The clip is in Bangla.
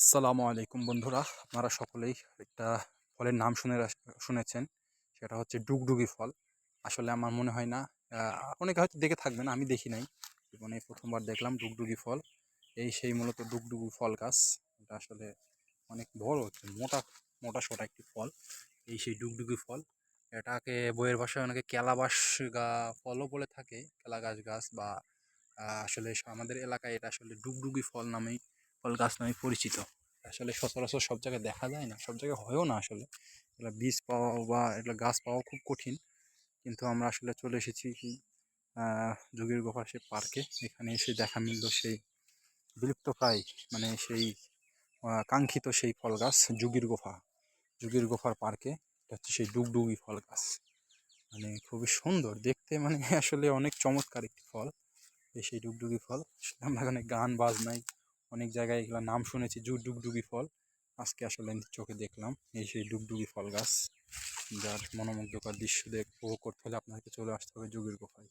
আসসালামু আলাইকুম বন্ধুরা। আপনারা সকলেই একটা ফলের নাম শুনে শুনেছেন। সেটা হচ্ছে ডুগডুগি ফল। আসলে আমার মনে হয় না অনেকে হয়তো দেখে থাকবেন, আমি দেখি নাই। জীবনে প্রথমবার দেখলাম ডুগডুগি ফল। এই সেই মূলত ডুগডুগি ফল গাছ। এটা আসলে অনেক বড়, হচ্ছে মোটা মোটা সোটা একটি ফল। এই সেই ডুগডুগি ফল। এটাকে বইয়ের ভাষায় অনেকে কেলাবাস গা, ফলও বলে থাকে। কেলা গাছ গাছ বা আসলে আমাদের এলাকায় এটা আসলে ডুগডুগি ফল নামেই ফল গাছ নামে পরিচিত। আসলে সচরাচর সব জায়গায় দেখা যায় না সব জায়গায় হয়ও না আসলে। এগুলো বীজ পাওয়া বা এগুলো গাছ পাওয়া খুব কঠিন। কিন্তু আমরা আসলে চলে এসেছি আহ, যোগীর গোপাল সে পার্কে এখানে এসে দেখা মিলল সেই বিলুপ্তপ্রায় মানে সেই কাঙ্ক্ষিত সেই ফল গাছ যুগির গোফা। যুগির গোফার পার্কে এটা হচ্ছে সেই ডুগডুগি ফল গাছ। মানে খুবই সুন্দর দেখতে মানে আসলে অনেক চমৎকার একটি ফল। এই সেই ডুগডুগি ফল আমরা এখানে গান বাজনাই অনেক জায়গায় এগুলো নাম শুনেছি, জু ডুগডুগি ফল। আজকে আসলে চোখে দেখলাম এই সেই ডুগডুগি ফল গাছ, যার মনোমুগ্ধকর দৃশ্য দেখ উপভোগ করতে হলে আপনাকে চলে আসতে হবে যুগের গোফায়।